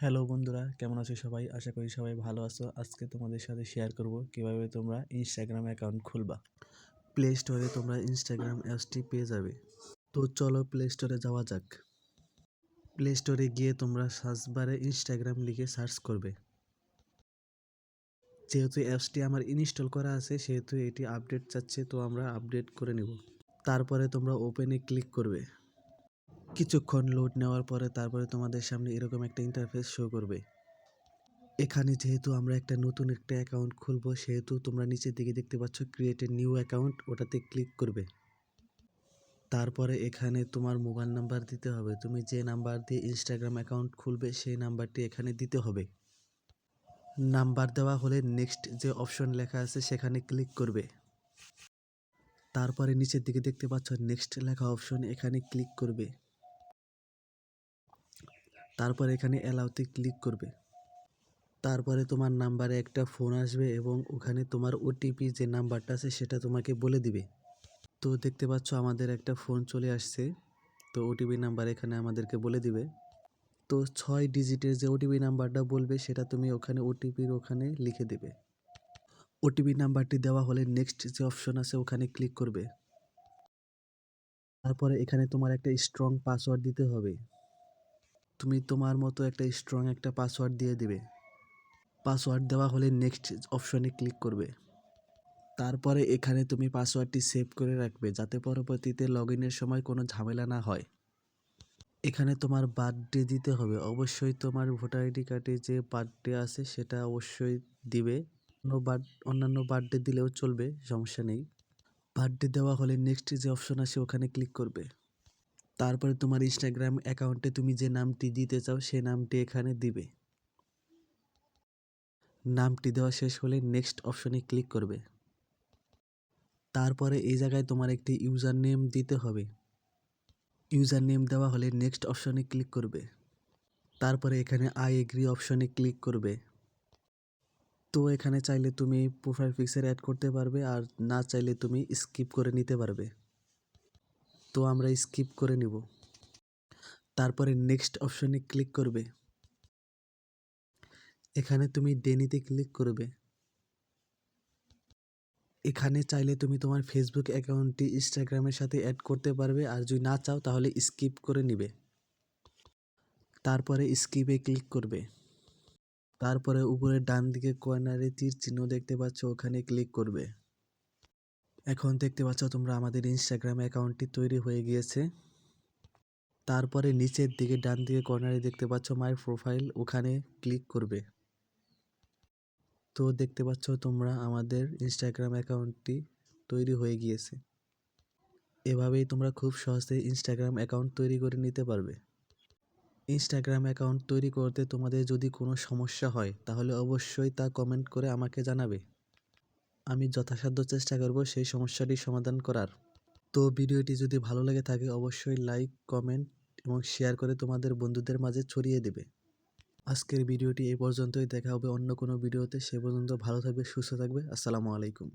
Hello বন্ধুরা, কেমন আছো সবাই? আশা করি সবাই ভালো আছো। আজকে তোমাদের সাথে শেয়ার করব কীভাবে তোমরা ইনস্টাগ্রাম অ্যাকাউন্ট খুলবা। প্লে স্টোরে তোমরা ইনস্টাগ্রাম অ্যাপসটি পেয়ে যাবে। তো চলো প্লে স্টোরে যাওয়া যাক। প্লে স্টোরে গিয়ে তোমরা সার্চ বারে ইনস্টাগ্রাম লিখে সার্চ করবে। যেহেতু অ্যাপসটি আমার ইনস্টল করা আছে, সেহেতু এটি আপডেট চাচ্ছে, তো আমরা আপডেট করে নেব। তারপরে তোমরা ওপেনে ক্লিক করবে। কিছুক্ষণ লোড নেওয়ার পরে তারপরে তোমাদের সামনে এরকম একটা ইন্টারফেস শো করবে। এখানে যেহেতু আমরা একটা নতুন একটা অ্যাকাউন্ট খুলবো, সেহেতু তোমরা নিচের দিকে দেখতে পাচ্ছ ক্রিয়েট এ নিউ অ্যাকাউন্ট ওটাতে ক্লিক করবে। তারপরে এখানে তোমার মোবাইল নাম্বার দিতে হবে। তুমি যে নাম্বার দিয়ে ইনস্টাগ্রাম অ্যাকাউন্ট খুলবে, সেই নাম্বারটি এখানে দিতে হবে। নাম্বার দেওয়া হলে নেক্সট যে অপশন লেখা আছে, সেখানে ক্লিক করবে। তারপরে নিচের দিকে দেখতে পাচ্ছ নেক্সট লেখা অপশন এখানে ক্লিক করবে। তারপর এখানে অ্যালাউতে ক্লিক করবে। তারপরে তোমার নাম্বারে একটা ফোন আসবে এবং ওখানে তোমার ওটিপি যে নাম্বারটা আছে সেটা তোমাকে বলে দিবে। তো দেখতে পাচ্ছ আমাদের একটা ফোন চলে আসছে। তো ওটিপি নাম্বার এখানে আমাদেরকে বলে দিবে। তো ছয় ডিজিটের যে ওটিপি নাম্বারটা বলবে সেটা তুমি ওখানে ওটিপির ওখানে লিখে দেবে। ওটিপি নাম্বারটি দেওয়া হলে নেক্সট যে অপশন আছে ওখানে ক্লিক করবে। তারপরে এখানে তোমার একটা স্ট্রং পাসওয়ার্ড দিতে হবে। তুমি তোমার মতো একটা স্ট্রং একটা পাসওয়ার্ড দিয়ে দিবে। পাসওয়ার্ড দেওয়া হলে নেক্সট অপশনে ক্লিক করবে। তারপরে এখানে তুমি পাসওয়ার্ডটি সেভ করে রাখবে যাতে পরবর্তীতে লগ ইনের সময় কোনো ঝামেলা না হয়। এখানে তোমার বার্থডে দিতে হবে। অবশ্যই তোমার ভোটার আইডি কার্ডে যে বার্থডে আছে সেটা অবশ্যই দিবে। অন্য বার্থ অন্যান্য বার্থডে দিলেও চলবে, সমস্যা নেই। বার্থডে দেওয়া হলে নেক্সট যে অপশন আছে ওখানে ক্লিক করবে। তারপরে তোমার ইনস্টাগ্রাম অ্যাকাউন্টে তুমি যে নামটি দিতে চাও, সে নামটি এখানে দিবে। নামটি দেওয়া শেষ হলে নেক্সট অপশনে ক্লিক করবে। তারপরে এই জায়গায় তোমার একটি ইউজার নেম দিতে হবে। ইউজার নেম দেওয়া হলে নেক্সট অপশনে ক্লিক করবে। তারপরে এখানে আই এগ্রি অপশনে ক্লিক করবে। তো এখানে চাইলে তুমি প্রোফাইল পিকচার অ্যাড করতে পারবে আর না চাইলে তুমি স্কিপ করে নিতে পারবে। তো আমরা স্কিপ করে নিব। তারপরে নেক্সট অপশনে ক্লিক করবে। এখানে তুমি ডেনিতে ক্লিক করবে। এখানে চাইলে তুমি তোমার ফেসবুক অ্যাকাউন্টটি ইনস্টাগ্রামের সাথে অ্যাড করতে পারবে আর যদি না চাও তাহলে স্কিপ করে নিবে। তারপরে স্কিপে ক্লিক করবে। তারপরে উপরে ডান দিকে কর্নারে তীর চিহ্ন দেখতে পাচ্ছ, ওখানে ক্লিক করবে। এখন দেখতে পাচ্ছ তোমরা আমাদের ইনস্টাগ্রাম অ্যাকাউন্টটি তৈরি হয়ে গিয়েছে। তারপরে নিচের দিকে, ডান দিকে কর্নারে দেখতে পাচ্ছ মাই প্রোফাইল ওখানে ক্লিক করবে। তো দেখতে পাচ্ছ তোমরা আমাদের ইনস্টাগ্রাম অ্যাকাউন্টটি তৈরি হয়ে গিয়েছে। এভাবেই তোমরা খুব সহজে ইনস্টাগ্রাম অ্যাকাউন্ট তৈরি করে নিতে পারবে। ইনস্টাগ্রাম অ্যাকাউন্ট তৈরি করতে তোমাদের যদি কোনো সমস্যা হয়, তাহলে অবশ্যই তা কমেন্ট করে আমাকে জানাবে। আমি যথাসাধ্য চেষ্টা করব সেই সমস্যাটি সমাধান করার। তো ভিডিওটি যদি ভালো লেগে থাকে, অবশ্যই লাইক, কমেন্ট এবং শেয়ার করে তোমাদের বন্ধুদের মাঝে ছড়িয়ে দেবে। আজকের ভিডিওটি এই পর্যন্তই। দেখা হবে অন্য কোনো ভিডিওতে। সে পর্যন্ত ভালো থাকবে, সুস্থ থাকবে। আসসালামু আলাইকুম।